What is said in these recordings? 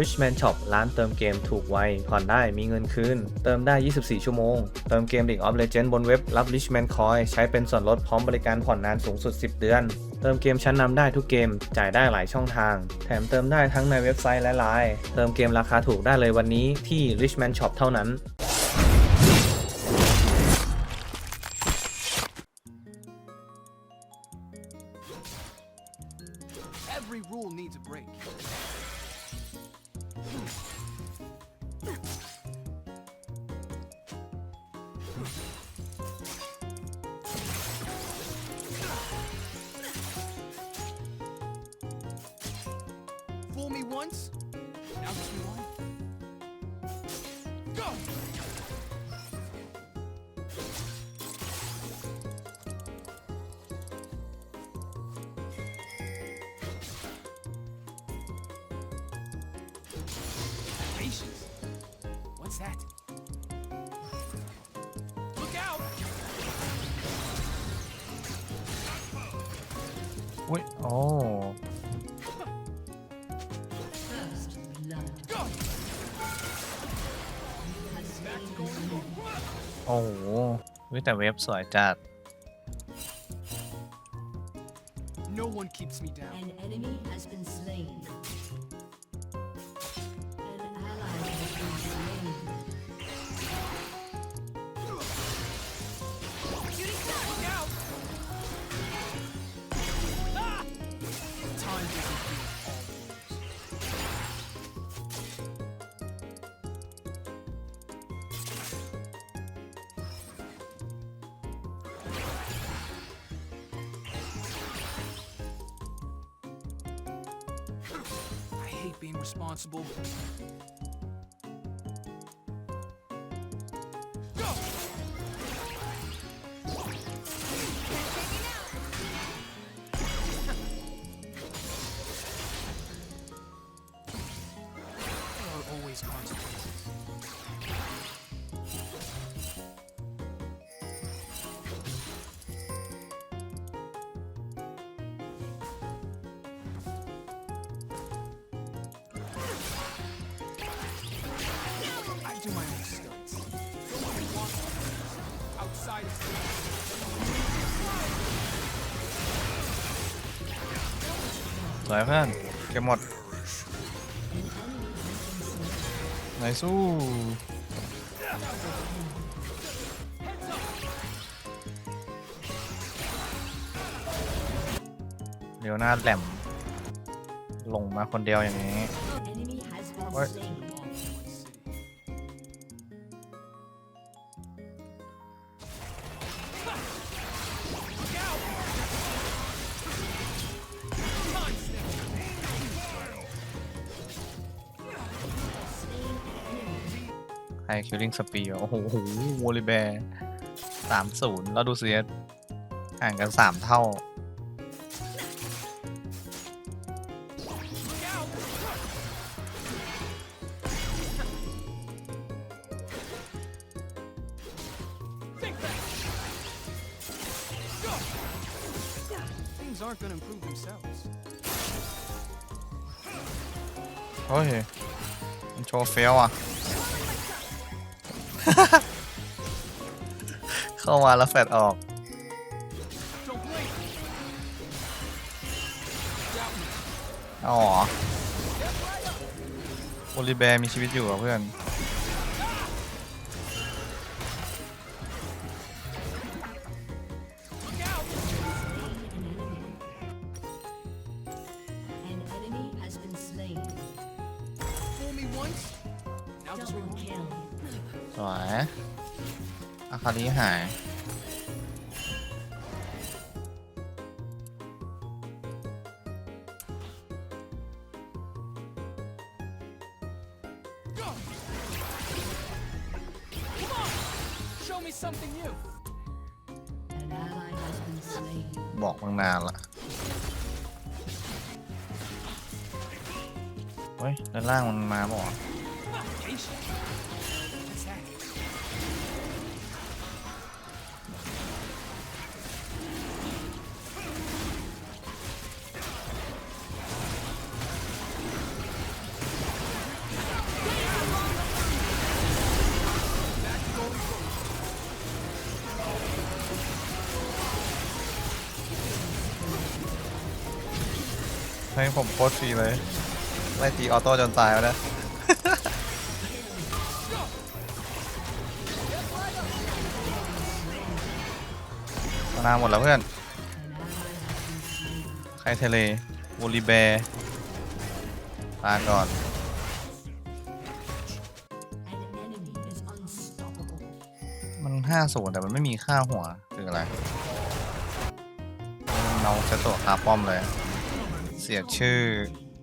Richman Shop ร้านเติมเกมถูกไว ผ่อนได้มีเงินคืน เติมได้ 24 ชั่วโมง เติมเกม League of Legends บนเว็บรับ Richman Coin ใช้เป็นส่วนลดพร้อมบริการผ่อนนานสูงสุด 10 เดือน เติมเกมชั้นนำได้ทุกเกม จ่ายได้หลายช่องทาง แถมเติมได้ทั้งในเว็บไซต์และไลน์เติมเกมราคาถูกได้เลยวันนี้ที่ Richman Shop เท่านั้น Fool me once, now just rewind. Go! อุ้ยโอ้ Go! โอ้โหอุ๊ยแต่เว็บสวยจัด No one keeps me down. An enemy has been slain. Hate being responsible. วยเพื่อนเก็บหมดไหนสู้เดี๋ยวหน้าแหลม ลงมาคนเดียวอย่างนี้ An enemy has ไฮคิลลิ่งสปีดโอ้โหวอลิแบร์สามศูนย์แล้วดูเสียห่างกันสามเท่า Things aren't gonna improve themselves. โอ้ยมันโชว์เฟลอะ เข้ามาแล้วแฟดออกอ๋อโอลิแบร์มีชีวิตอยู่เหรอะเพื่อน new. An ally has been slain. บอกตั้งนานละเฮ้ยด้านล่างมันมาบอก ให้ผมโคตรฟรีเลยไล่ตีออโต้จนตายแล้วนะ มานาหมดแล้วเพื่อน ใครเทเลโอลิเบร์ตาก่อน มันห้าศูนแต่มันไม่มีค่าหัว คืออะไร เราเซโตะคาป้อมเลย เสียชื่อ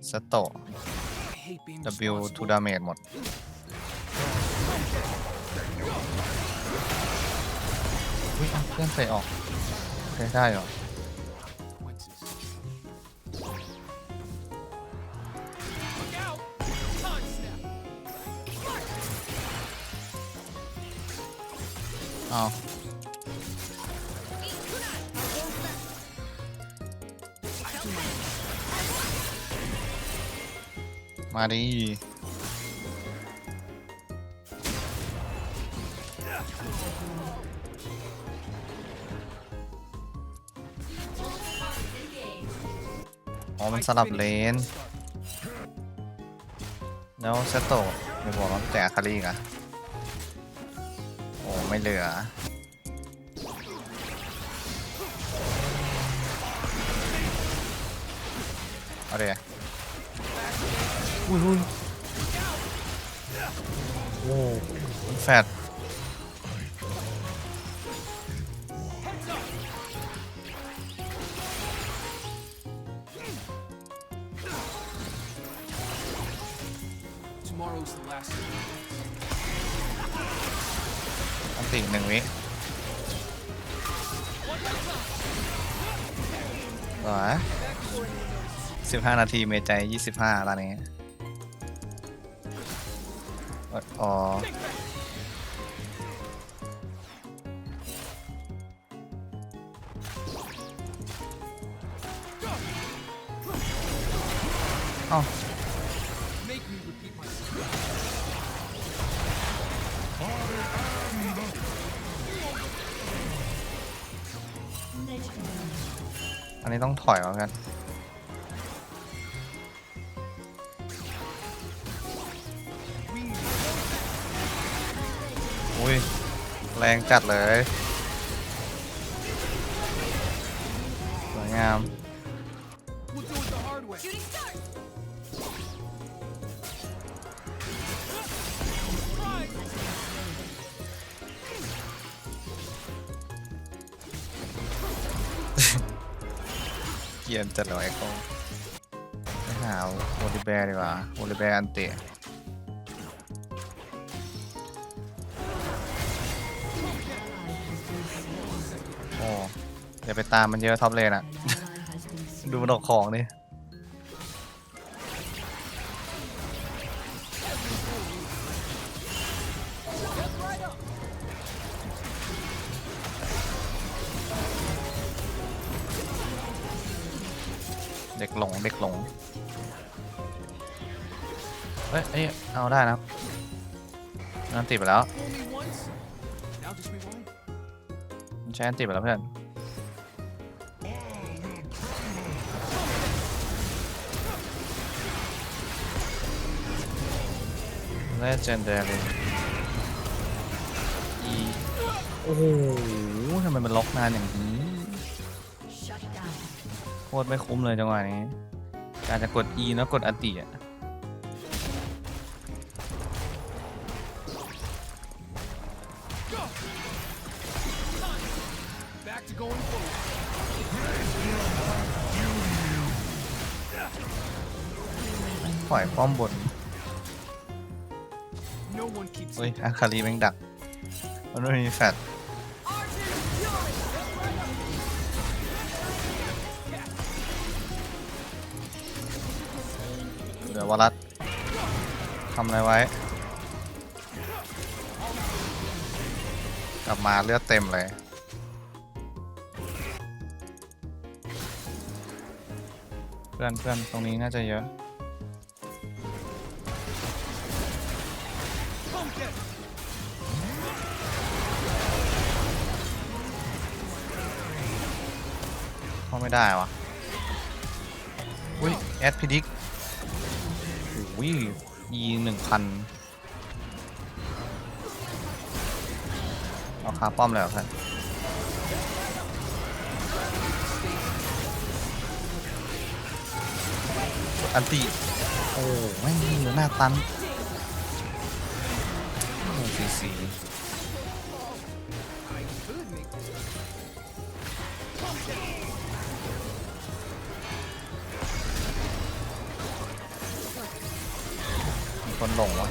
สโต W ทูดาเมจหมด อุ้ยเพื่อนใส่ออกใด้ได้หรอเอา มาดิอ๋อมันสลับเลน แล้วเซตโตะไม่บอกว่าแต่อาคารีอีกอะโอ้ ไม่เหลือเอาเดี๋ย อุ้ยอุ้ยโอ้มันแฟด Tomorrow's the last day. อันติหนึ่งวิหรอสิบห้านาทีเมใจยี่สิบห้าตอนนี้ อ๋อเอ้าอันนี้ต้องถอยเอากัน อุ้ย แรงจัดเลย สวยงาม เกียนจัดเลยไอ้โก้ไปหาโอลิแบร์ดีกว่าโอลิแบร์อันเตะ อย่าไปตามมันเยอะท็อปเลนอะ An ally has been slain. ดูมันออกของดิเด็กหลงเด็กหลง เฮ้ยเอ้ยเอาได้นะนั่นติดไปแล้วใช้อันติดไปแล้วเพื่อน Legendary อีโอ้โหทำไมมันล็อกนานอย่างนี้โคตรไม่คุ้มเลยจังหวะนี้ การจะกด E แล้วกดอัติอะปล่อยป้อมบน No one keeps เฮ้ย me อา down. คารีแม่งดัก มันไม่มีแฟดเดี๋ยววรัตทำอะไรไว้ กลับมาเลือดเต็มเลยเพื่อนเพื่อนตรงนี้น่าจะเยอะ เข้าไม่ได้วะอุ้ยแอดพิดิกโอ้ยยีหนึ่งพันเอาคาป้อมเลยเหรอท่านอันติโอ้ไม่งเหลือหน้าตัน โอ้สีสีคนหลงวะ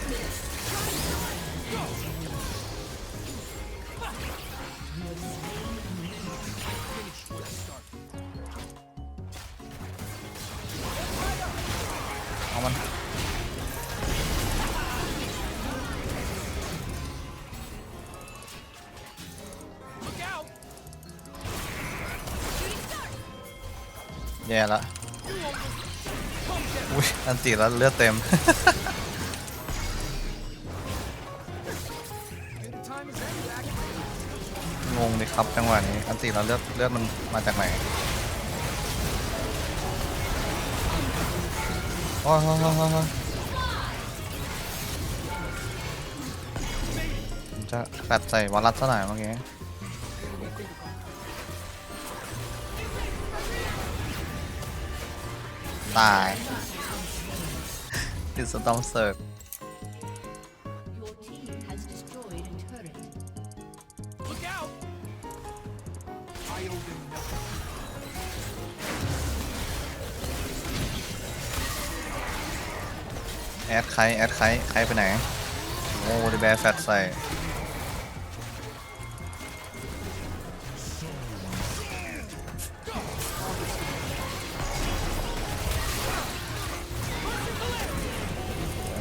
แย่ละอุ้ยอันติแล้วเลือดเต็ม งงเลยครับจังหวะนี้ อันติแล้วเลือดเลือดมันมาจากไหนโอ้ยโอ้ยโอ้ยโอ้ยโอ้ยผมจะแปดใส่วารัสซะหน่อยเมื่อกี้ ตาย ติดสตอมเซิร์ฟแอดใครแอดใครใครไปไหน โอ้ดิแบร์แฟตใส่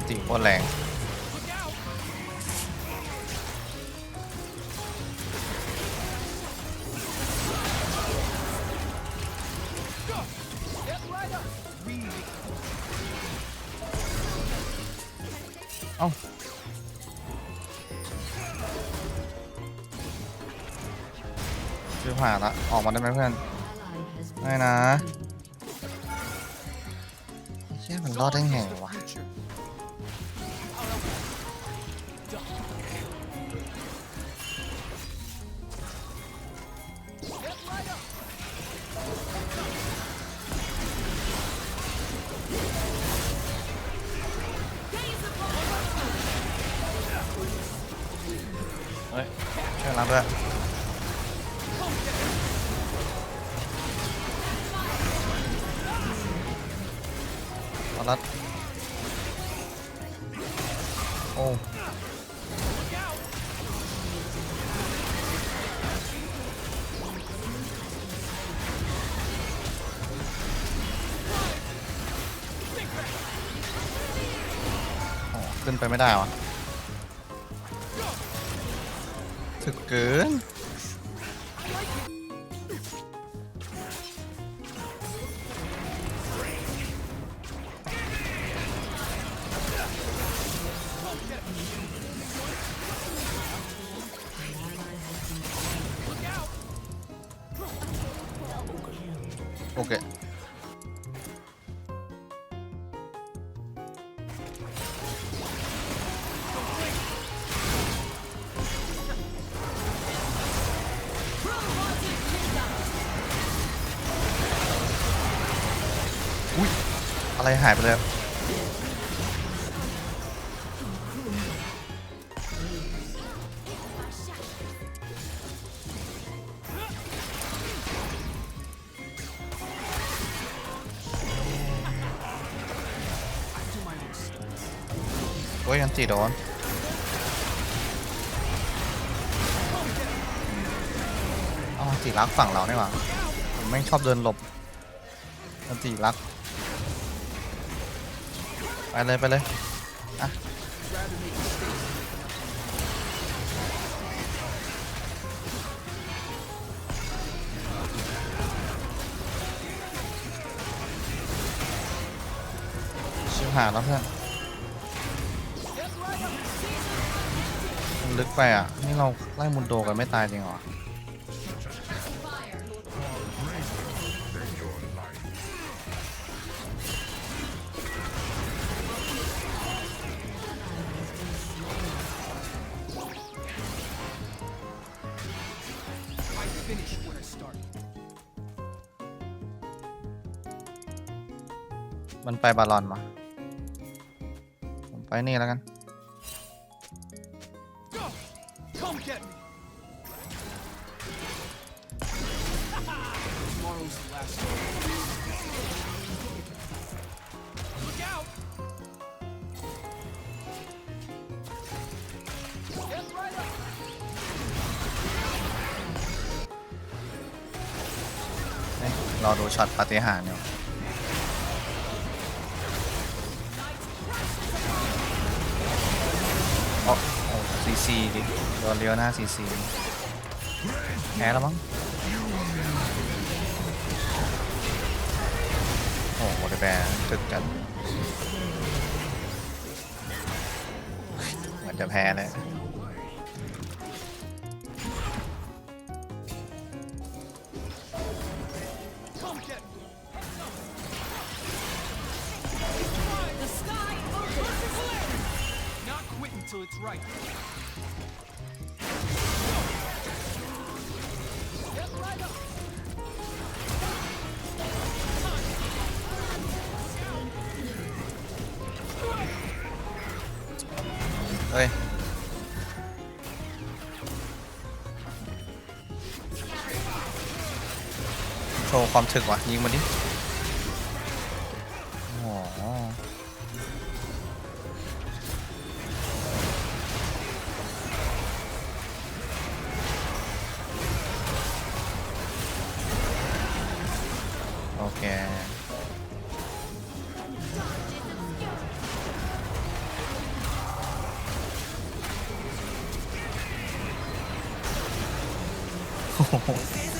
ติโคตรแรง Look out! Go! Step right up. Really เอ้าชื่อผ่านละ ออกมาได้ไหมเพื่อน Ally has been ไม่นะ slain. เชี่ยมันรอดได้ไงวะ ด้วยเอารัดโอ้โอ้ขึ้นไปไม่ได้วะ เกิน โอเค อะไรหายไปเลยโอ้ยอันตีโดนอ๋อาตีรักฝั่งเราเนี่หว่าผมไม่ชอบเดินหลบอันตีรัก เลยไปเลยอะชิวหายแล้วเพื่อนมันลึกไปอะ นี่เราไล่มุนโดกันไม่ตายจริงเหรอ มันไปบาลอนมา ผมไปนี่แล้วกัน รอดูช็อตปฏิหารเนี่ย ซีดิโดนเลี้ยวหน้าซีซีแพ้แล้วมั้งโอ้โหเดแบร์ตึกกันเหมือนจะแพ้เลย เฮ้ยโชว์ความถึกว่ะยิงมาดิ せの。